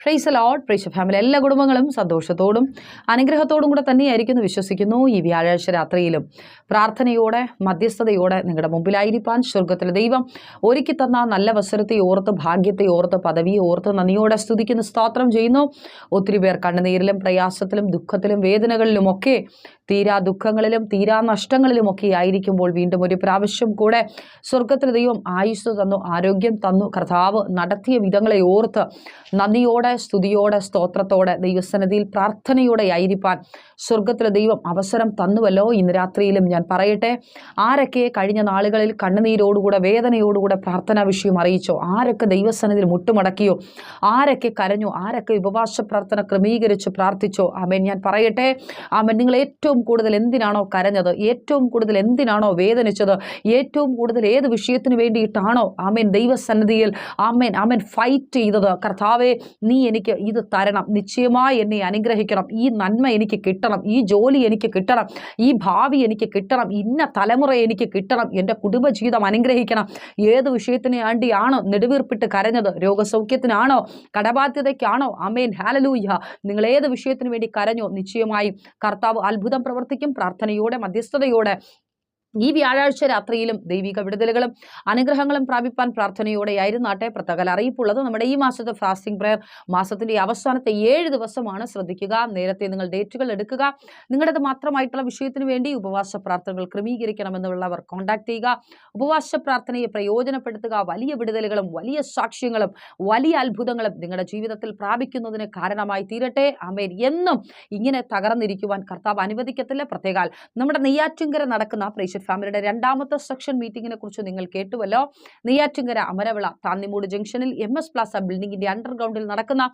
Price load price family എല്ലാ കുടുംബങ്ങളും സന്തോഷത്തോടും അനുഗ്രഹത്തോടും കൂടെ തന്നെയായിരിക്കുന്നു വിശ്വസിക്കുന്നു ഈ വ്യാഴാഴ്ച രാത്രിയിലും. പ്രാർത്ഥനയോടെ മധ്യസ്ഥതയോടെ നിങ്ങളുടെ മുമ്പിലായിരിക്കാൻ സ്വർഗത്തിലെ ദൈവം ഒരുക്കി തന്ന നല്ല അവസരത്തെ ഓർത്ത് ഭാഗ്യത്തെ ഓർത്ത് പദവിയെ ഓർത്ത് നന്ദിയോടെ സ്തുതിക്കുന്ന സ്തോത്രം ചെയ്യുന്നു. ഒത്തിരി പേർ കണ്ണുനീരിലും പ്രയാസത്തിലും ദുഃഖത്തിലും വേദനകളിലുമൊക്കെ തീരാ ദുഃഖങ്ങളിലും തീരാ നഷ്ടങ്ങളിലും ഒക്കെ ആയിരിക്കുമ്പോൾ വീണ്ടും ഒരു പ്രാവശ്യം കൂടെ സ്വർഗത്തിൽ ദൈവം ആയുസ് തന്നു ആരോഗ്യം തന്നു. കർത്താവ് നടത്തിയ വിധങ്ങളെ ഓർത്ത് നന്ദിയോടെ സ്തുതിയോടെ സ്തോത്രത്തോടെ ദൈവസന്നിധിയിൽ പ്രാർത്ഥനയോടെ ആയിരിക്കാൻ സ്വർഗത്തിലെ ദൈവം അവസരം തന്നുവല്ലോ. ഇന്ന് രാത്രിയിലും ഞാൻ പറയട്ടെ ആരൊക്കെ കഴിഞ്ഞ നാളുകളിൽ കണ്ണുനീരോടുകൂടെ വേദനയോടുകൂടെ പ്രാർത്ഥനാ വിഷയം അറിയിച്ചോ? ആരൊക്കെ ദൈവസന്നിധിയിൽ മുട്ടുമടക്കിയോ? ആരൊക്കെ കരഞ്ഞു? ആരൊക്കെ ഉപവാസ പ്രാർത്ഥന ക്രമീകരിച്ച് പ്രാർത്ഥിച്ചോ? ആമേൻ. ഞാൻ പറയട്ടെ ആമേൻ. നിങ്ങൾ ഏറ്റവും കൂടുതൽ എന്തിനാണോ കരഞ്ഞത്? ഏറ്റവും കൂടുതൽ എന്തിനാണോ വേദനിച്ചത്? ഏറ്റവും കൂടുതൽ ഏത് വിഷയത്തിന് വേണ്ടിയിട്ടാണോ ആമേൻ ദൈവസന്നിധിയിൽ ആമേൻ ആമേൻ ഫൈറ്റ് ചെയ്തത്? കർത്താവെ നീ എനിക്ക് ഇത് തരണം. നിശ്ചയമായി എന്നെ അനുഗ്രഹിക്കണം. ഈ നന്മ എനിക്ക് കിട്ടണം. ഈ ജോലി എനിക്ക് കിട്ടണം. ഈ ഭാവി എനിക്ക് കിട്ടണം. ഇന്ന തലമുറ എനിക്ക് കിട്ടണം. എന്റെ കുടുംബജീവിതം അനുഗ്രഹിക്കണം. ഏത് വിഷയത്തിന് വേണ്ടിയാണോ നെടുവീർപ്പിട്ട് കരഞ്ഞത്? രോഗസൗഖ്യത്തിനാണോ? കടബാധ്യതയ്ക്കാണോ? അമേൻ ഹാലലൂയ്യ നിങ്ങൾ ഏത് വിഷയത്തിന് വേണ്ടി കരഞ്ഞോ? നിശ്ചയമായും കർത്താവ് അത്ഭുതം പ്രവർത്തിക്കും പ്രാർത്ഥനയോടെ മധ്യസ്ഥതയോടെ ഈ വ്യാഴാഴ്ച രാത്രിയിലും ദൈവിക വിടുതലുകളും അനുഗ്രഹങ്ങളും പ്രാപിപ്പാൻ പ്രാർത്ഥനയോടെയായിരുന്നാട്ടെ പ്രത്യേക അറിയിപ്പുള്ളത്. നമ്മുടെ ഈ മാസത്തെ ഫാസ്റ്റിംഗ് പ്രയർ മാസത്തിന്റെ അവസാനത്തെ ഏഴ് ദിവസമാണ്. ശ്രദ്ധിക്കുക നേരത്തെ നിങ്ങൾ ഡേറ്റുകൾ എടുക്കുക. നിങ്ങളുടേത് മാത്രമായിട്ടുള്ള വിഷയത്തിന് വേണ്ടി ഉപവാസ പ്രാർത്ഥനകൾ ക്രമീകരിക്കണമെന്നുള്ളവർ കോൺടാക്ട് ചെയ്യുക. ഉപവാസ പ്രാർത്ഥനയെ പ്രയോജനപ്പെടുത്തുക. വലിയ വിടുതലുകളും വലിയ സാക്ഷ്യങ്ങളും വലിയ അത്ഭുതങ്ങളും നിങ്ങളുടെ ജീവിതത്തിൽ പ്രാപിക്കുന്നതിന് കാരണമായി തീരട്ടെ. അമേൻ എന്നും ഇങ്ങനെ തകർന്നിരിക്കുവാൻ കർത്താവ് അനുവദിക്കത്തില്ല. പ്രത്യേകാൽ നമ്മുടെ നെയ്യാറ്റിങ്കര നടക്കുന്ന പ്രേക്ഷ ഫാമിലിയുടെ രണ്ടാമത്തെ സെക്ഷൻ മീറ്റിംഗിനെ കുറിച്ച് നിങ്ങൾ കേട്ടുവല്ലോ. നെയ്യാറ്റിങ്കര അമരവിള താന്നിമൂട് ജംഗ്ഷനിൽ എം എസ് പ്ലാസ ബിൽഡിംഗിന്റെ അണ്ടർഗ്രൗണ്ടിൽ നടക്കുന്ന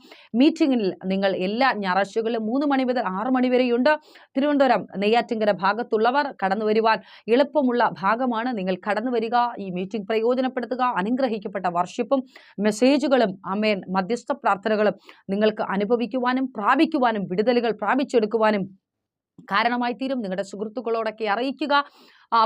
മീറ്റിംഗിൽ നിങ്ങൾ എല്ലാ ഞായറാഴ്ചകളിലും മൂന്ന് മണി മുതൽ ആറ് മണി വരെയുണ്ട്. തിരുവനന്തപുരം നെയ്യാറ്റിങ്കര ഭാഗത്തുള്ളവർ കടന്നു വരുവാൻ എളുപ്പമുള്ള ഭാഗമാണ് നിങ്ങൾ കടന്നു വരിക. ഈ മീറ്റിംഗ് പ്രയോജനപ്പെടുത്തുക അനുഗ്രഹിക്കപ്പെട്ട വർഷിപ്പും മെസ്സേജുകളും അമേൻ മധ്യസ്ഥ പ്രാർത്ഥനകളും നിങ്ങൾക്ക് അനുഭവിക്കുവാനും പ്രാപിക്കുവാനും വിടുതലുകൾ പ്രാപിച്ചെടുക്കുവാനും കാരണമായി തീരും നിങ്ങളുടെ സുഹൃത്തുക്കളോടൊക്കെ അറിയിക്കുക.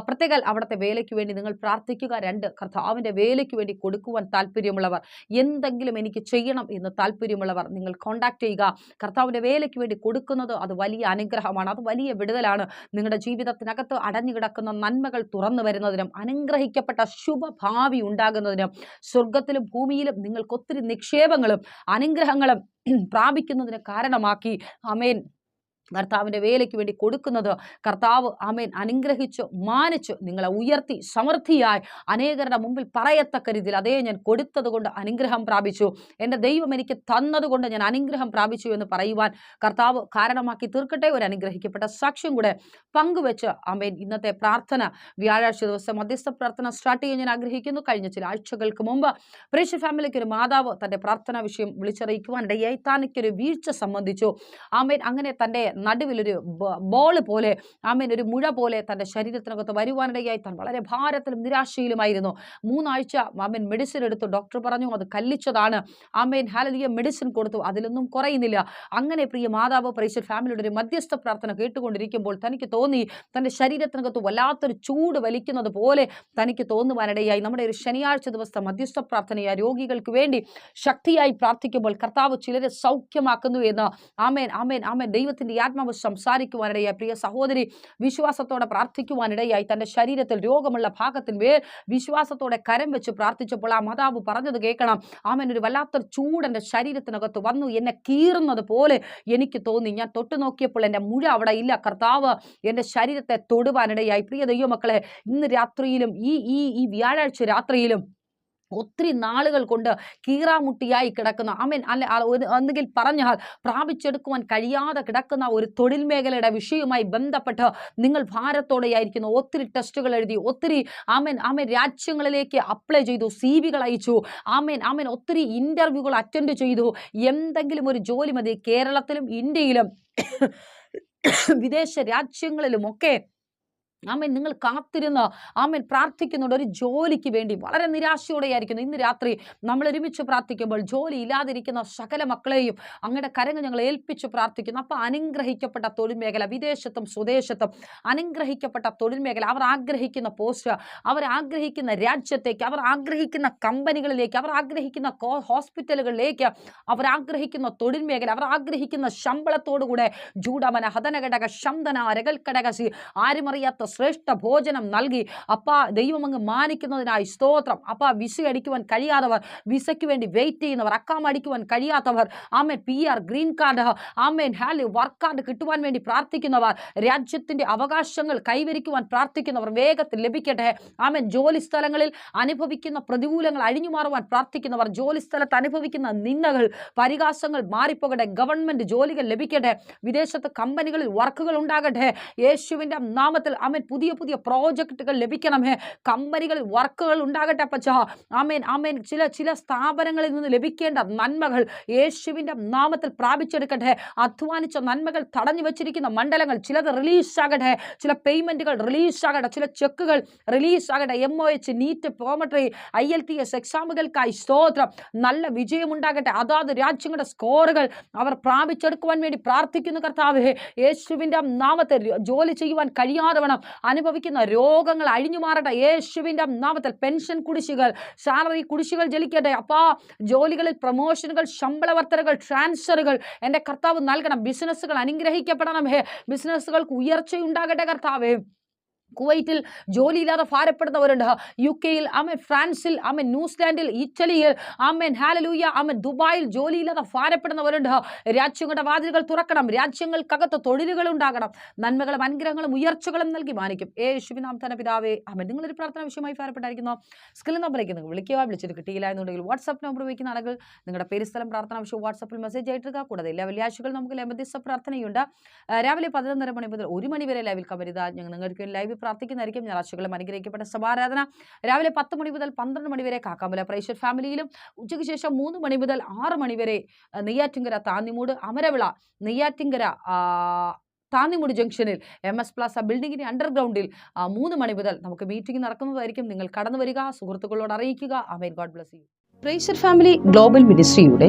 പ്രത്യേക അവിടുത്തെ വേലയ്ക്ക് വേണ്ടി നിങ്ങൾ പ്രാർത്ഥിക്കുക. രണ്ട് കർത്താവിന്റെ വേലയ്ക്ക് വേണ്ടി കൊടുക്കുവാൻ താല്പര്യമുള്ളവർ എന്തെങ്കിലും എനിക്ക് ചെയ്യണം എന്ന് താല്പര്യമുള്ളവർ നിങ്ങൾ കോണ്ടാക്ട് ചെയ്യുക. കർത്താവിന്റെ വേലയ്ക്ക് വേണ്ടി കൊടുക്കുന്നത് അത് വലിയ അനുഗ്രഹമാണ്. അത് വലിയ വിടുതലാണ്. നിങ്ങളുടെ ജീവിതത്തിനകത്ത് അടഞ്ഞു കിടക്കുന്ന നന്മകൾ തുറന്നു വരുന്നതിനും അനുഗ്രഹിക്കപ്പെട്ട ശുഭഭാവി ഉണ്ടാകുന്നതിനും സ്വർഗത്തിലും ഭൂമിയിലും നിങ്ങൾക്ക് ഒത്തിരി നിക്ഷേപങ്ങളും അനുഗ്രഹങ്ങളും പ്രാപിക്കുന്നതിന് കാരണമാക്കി. അമേൻ കർത്താവിന്റെ വേലയ്ക്ക് വേണ്ടി കൊടുക്കുന്നത് കർത്താവ് ആമേൻ അനുഗ്രഹിച്ചു മാനിച്ചു നിങ്ങളെ ഉയർത്തി സമൃദ്ധിയായി അനേകരുടെ മുമ്പിൽ പറയത്തക്ക രീതിയിൽ അതേ ഞാൻ കൊടുത്തത് കൊണ്ട് അനുഗ്രഹം പ്രാപിച്ചു. എന്റെ ദൈവം എനിക്ക് തന്നതുകൊണ്ട് ഞാൻ അനുഗ്രഹം പ്രാപിച്ചു എന്ന് പറയുവാൻ കർത്താവ് കാരണമാക്കി തീർക്കട്ടെ. ഒരു അനുഗ്രഹിക്കപ്പെട്ട സാക്ഷ്യം കൂടെ പങ്കുവെച്ച് ആമേൻ ഇന്നത്തെ പ്രാർത്ഥന വ്യാഴാഴ്ച ദിവസം മധ്യസ്ഥ പ്രാർത്ഥന സ്റ്റാർട്ട് ചെയ്യാൻ ഞാൻ ആഗ്രഹിക്കുന്നു. കഴിഞ്ഞ ചില ആഴ്ചകൾക്ക് മുമ്പ് പ്രേക്ഷ ഫാമിലിക്ക് ഒരു മാതാവ് തന്റെ പ്രാർത്ഥനാ വിഷയം വിളിച്ചറിയിക്കുവാൻ ഇടയായി താനിക്കൊരു വീഴ്ച സംബന്ധിച്ചു. ആമേൻ അങ്ങനെ തന്റെ നടുവിലൊരു ബോൾ പോലെ ആമേൻ ഒരു മുഴ പോലെ തന്റെ ശരീരത്തിനകത്ത് വരുവാനിടയായി. താൻ വളരെ ഭാരത്തിലും നിരാശയിലുമായിരുന്നു. മൂന്നാഴ്ച ആമേൻ മെഡിസിൻ എടുത്തു. ഡോക്ടർ പറഞ്ഞു അത് കല്ലിച്ചതാണ്. ആമേൻ ഹാലലിയ മെഡിസിൻ കൊടുത്തു. അതിലൊന്നും കുറയുന്നില്ല. അങ്ങനെ പ്രിയ മാതാവ് പരിശുദ്ധ ഫാമിലിയുടെ ഒരു മധ്യസ്ഥ പ്രാർത്ഥന കേട്ടുകൊണ്ടിരിക്കുമ്പോൾ തനിക്ക് തോന്നി തന്റെ ശരീരത്തിനകത്ത് വല്ലാത്തൊരു ചൂട് വലിക്കുന്നത് പോലെ തനിക്ക് തോന്നുവാനിടയായി. നമ്മുടെ ഒരു ശനിയാഴ്ച ദിവസത്തെ മധ്യസ്ഥ പ്രാർത്ഥനയായി. രോഗികൾക്ക് വേണ്ടി ശക്തിയായി പ്രാർത്ഥിക്കുമ്പോൾ കർത്താവ് ചിലരെ സൗഖ്യമാക്കുന്നു എന്ന് ആമേൻ ആമേൻ ആമേൻ ദൈവത്തിന്റെ ആത്മാവ് സംസാരിക്കുവാനിടയായി. പ്രിയ സഹോദരി വിശ്വാസത്തോടെ പ്രാർത്ഥിക്കുവാനിടയായി. തന്റെ ശരീരത്തിൽ രോഗമുള്ള ഭാഗത്തിന്മേൽ വിശ്വാസത്തോടെ കരം വെച്ച് പ്രാർത്ഥിച്ചപ്പോൾ ആ മാതാവ് പറഞ്ഞത് കേൾക്കണം. ആമൻ ഒരു വല്ലാത്തൊരു ചൂട് എന്റെ ശരീരത്തിനകത്ത് വന്നു. എന്നെ കീറുന്നത് പോലെ എനിക്ക് തോന്നി. ഞാൻ തൊട്ടു നോക്കിയപ്പോൾ എന്റെ മുഴ അവിടെ ഇല്ല. കർത്താവ് എന്റെ ശരീരത്തെ തൊടുവാനിടയായി. പ്രിയ ദൈവമക്കളെ ഇന്ന് രാത്രിയിലും ഈ ഈ ഈ വ്യാഴാഴ്ച രാത്രിയിലും ഒത്തിരി നാളുകൾ കൊണ്ട് കീറാമുട്ടിയായി കിടക്കുന്ന ആമേൻ അല്ലെ ഒന്നുകിൽ പറഞ്ഞാൽ പ്രാപിച്ചെടുക്കുവാൻ കഴിയാതെ കിടക്കുന്ന ഒരു തൊഴിൽ മേഖലയുടെ വിഷയവുമായി ബന്ധപ്പെട്ട് നിങ്ങൾ ഭാരത്തോടെയായിരിക്കുന്നു. ഒത്തിരി ടെസ്റ്റുകൾ എഴുതി ഒത്തിരി ആമേൻ ആമേൻ രാജ്യങ്ങളിലേക്ക് അപ്ലൈ ചെയ്തു സി വികൾ അയച്ചു ആമേൻ ആമേൻ ഒത്തിരി ഇന്റർവ്യൂകൾ അറ്റൻഡ് ചെയ്തു. എന്തെങ്കിലും ഒരു ജോലി മതി. കേരളത്തിലും ഇന്ത്യയിലും വിദേശ രാജ്യങ്ങളിലുമൊക്കെ ആമേൻ. നിങ്ങൾ കാത്തിരുന്ന് ആമേൻ പ്രാർത്ഥിക്കുന്നുണ്ട്. ഒരു ജോലിക്ക് വേണ്ടി വളരെ നിരാശയോടെയായിരിക്കുന്നു. ഇന്ന് രാത്രി നമ്മൾ ഒരുമിച്ച് പ്രാർത്ഥിക്കുമ്പോൾ ജോലി ഇല്ലാതിരിക്കുന്ന സകല മക്കളെയും അങ്ങയുടെ കരങ്ങൾ ഞങ്ങൾ ഏൽപ്പിച്ച് പ്രാർത്ഥിക്കുന്നു. അപ്പോൾ അനുഗ്രഹിക്കപ്പെട്ട തൊഴിൽ മേഖല വിദേശത്തും സ്വദേശത്തും അനുഗ്രഹിക്കപ്പെട്ട തൊഴിൽ മേഖല അവർ ആഗ്രഹിക്കുന്ന പോസ്റ്റ് അവർ ആഗ്രഹിക്കുന്ന രാജ്യത്തേക്ക് അവർ ആഗ്രഹിക്കുന്ന കമ്പനികളിലേക്ക് അവർ ആഗ്രഹിക്കുന്ന ഹോസ്പിറ്റലുകളിലേക്ക് അവർ ആഗ്രഹിക്കുന്ന തൊഴിൽ മേഖല അവർ ആഗ്രഹിക്കുന്ന ശമ്പളത്തോടുകൂടെ ജൂഡമന ഹതനഘടക ശന്തന രകൽക്കടകശി ആരുമറിയാത്ത ശ്രേഷ്ഠ ഭോജനം നൽകി. അപ്പ ദൈവം അങ്ങ് മാനിക്കുന്നതിനായി സ്തോത്രം. അപ്പ വിസ അടിക്കുവാൻ കഴിയാത്തവർ വിസയ്ക്ക് വേണ്ടി വെയിറ്റ് ചെയ്യുന്നവർ അക്കാം അടിക്കുവാൻ കഴിയാത്തവർ ആമേൻ. പി ആർ ഗ്രീൻ കാർഡ് ആമേൻ. ഹാലി വർക്ക് കാർഡ് കിട്ടുവാൻ വേണ്ടി പ്രാർത്ഥിക്കുന്നവർ രാജ്യത്തിന്റെ അവകാശങ്ങൾ കൈവരിക്കുവാൻ പ്രാർത്ഥിക്കുന്നവർ വേഗത്തിൽ ലഭിക്കട്ടെ. ആമേൻ. ജോലി സ്ഥലങ്ങളിൽ അനുഭവിക്കുന്ന പ്രതികൂലങ്ങൾ അഴിഞ്ഞു മാറുവാൻ പ്രാർത്ഥിക്കുന്നവർ ജോലി സ്ഥലത്ത് അനുഭവിക്കുന്ന നിന്ദകൾ പരിഹാസങ്ങൾ മാറിപ്പോകട്ടെ. ഗവൺമെന്റ് ജോലികൾ ലഭിക്കട്ടെ. വിദേശത്ത് കമ്പനികളിൽ വർക്കുകൾ ഉണ്ടാകട്ടെ. യേശുവിന്റെ നാമത്തിൽ ആമേൻ പുതിയ പുതിയ പ്രോജക്റ്റുകൾ ലഭിക്കണമേ. കമ്പനികളിൽ വർക്കുകൾ ഉണ്ടാകട്ടെ അപ്പച്ച. ആമേൻ ആമേൻ. ചില ചില സ്ഥാപനങ്ങളിൽ നിന്ന് ലഭിക്കേണ്ട നന്മകൾ യേശുവിന്റെ നാമത്തിൽ പ്രാപിച്ചെടുക്കട്ടെ. അധ്വാനിച്ച നന്മകൾ തടഞ്ഞു വെച്ചിരിക്കുന്ന മണ്ഡലങ്ങൾ ചിലത് റിലീസ് ആകട്ടെ ചില പേയ്മെന്റുകൾ റിലീസ് ആകട്ടെ ചില ചെക്കുകൾ റിലീസ് ആകട്ടെ എം ഒ എച്ച് നീറ്റ് പോമട്രി ഐ എൽ ടി എസ് എക്സാമുകൾക്കായി സ്തോത്രം. നല്ല വിജയമുണ്ടാകട്ടെ. അതാത് രാജ്യങ്ങളുടെ സ്കോറുകൾ അവർ പ്രാപിച്ചെടുക്കുവാൻ വേണ്ടി പ്രാർത്ഥിക്കുന്നു കർത്താവേ. യേശുവിന്റെ നാമത്തെ ജോലി ചെയ്യുവാൻ കഴിയാതെ വേണം. അനുഭവിക്കുന്ന രോഗങ്ങൾ അഴിഞ്ഞു മാറട്ടെ. യേശുവിന്റെ നാമത്തിൽ പെൻഷൻ കുടിശ്ശികൾ സാലറി കുടിശ്ശികൾ ജലിക്കട്ടെ. അപ്പാ ജോലികളിൽ പ്രൊമോഷനുകൾ ശമ്പള ട്രാൻസ്ഫറുകൾ എന്റെ കർത്താവ് നൽകണം. ബിസിനസ്സുകൾ അനുഗ്രഹിക്കപ്പെടണം. ഹേ ബിസിനസ്സുകൾക്ക് ഉയർച്ചയുണ്ടാകട്ടെ കർത്താവേ. കുവൈറ്റിൽ ജോലിയില്ലാതെ ഭാരപ്പെടുന്നവരുണ്ട്. യു കെയിൽ ആമൻ ഫ്രാൻസിൽ ആമൻ ന്യൂസിലാൻഡിൽ ഇറ്റലിയിൽ ആമൻ ഹാലലൂയ ആമൻ ദുബായിൽ ജോലിയില്ലാതെ ഭാരപ്പെടുന്നവരുണ്ട്. രാജ്യങ്ങളുടെ വാതിലുകൾ തുറക്കണം. രാജ്യങ്ങൾക്കകത്ത് തൊഴിലുകൾ ഉണ്ടാകണം. നന്മകളും അനുഗ്രഹങ്ങളും ഉയർച്ചകളും നൽകി മാനിക്കും. ഏ യേശുവിനാം തന്നെ പിതാവേ. ആമൻ. നിങ്ങളൊരു പ്രാർത്ഥന വിഷയമായി ഭാരപ്പെട്ടായിരിക്കുന്നു. സ്കിൽ നമ്പറിലേക്ക് നിങ്ങൾ വിളിക്കുക വിളിച്ചിട്ട് കിട്ടിയില്ല എന്നുണ്ടെങ്കിൽ വാട്സപ്പ് നമ്പർ ഉപയോഗിക്കുന്ന ആളുകൾ നിങ്ങളുടെ പേര് സ്ഥലം പ്രാർത്ഥന വിഷയം വാട്സപ്പിൽ മെസ്സേജ് ആയിട്ടിരിക്കുക. കൂടാതെ എല്ലാ വെള്ളിയാഴ്ചകൾ നമുക്ക് ലംബദിസ പ്രാർത്ഥനയുണ്ട്. രാവിലെ പതിനൊന്നര മണി മുതൽ ഒരു മണി വരെ ലൈവിൽ കവരുത ഞങ്ങൾ നിങ്ങൾക്ക് ലൈവിൽ പ്രാർത്ഥിക്കുന്നതായിരിക്കും ഞായറാഴ്ചകളും അനുഗ്രഹിക്കപ്പെട്ട സഭാരാധന രാവിലെ പത്ത് മണി മുതൽ പന്ത്രണ്ട് മണി വരെ കാക്കാമ്പല ഫാമിലിയിലും ഉച്ചയ്ക്ക് ശേഷം മൂന്ന് മണി മുതൽ ആറ് മണി വരെ നെയ്യാറ്റിങ്കര താന്നിമൂട് അമരവിള നെയ്യാറ്റിങ്കര താന്നിമുടി ജംഗ്ഷനിൽ എം എസ് പ്ലാസ ബിൽഡിങ്ങിന്റെ അണ്ടർഗ്രൗണ്ടിൽ മൂന്ന് മണി മുതൽ നമുക്ക് മീറ്റിംഗ് നടക്കുന്നതായിരിക്കും. നിങ്ങൾ കടന്നു വരിക സുഹൃത്തുക്കളോട് അറിയിക്കുക. അമേൻ God bless you. Praiser family global മിനിസ്ട്രിയുടെ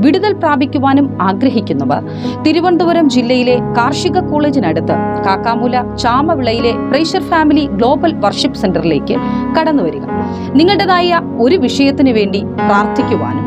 വിടുതൽ പ്രാപിക്കുവാനും ആഗ്രഹിക്കുന്നവർ. തിരുവനന്തപുരം ജില്ലയിലെ കാർഷിക കോളേജിനടുത്ത് കാക്കാമൂല ചാമവിളയിലെ പ്രേഷർ ഫാമിലി ഗ്ലോബൽ വർഷിപ്പ് സെന്ററിലേക്ക് കടന്നുവരിക. നിങ്ങളുടേതായ ഒരു വിഷയത്തിനു വേണ്ടി പ്രാർത്ഥിക്കുവാനും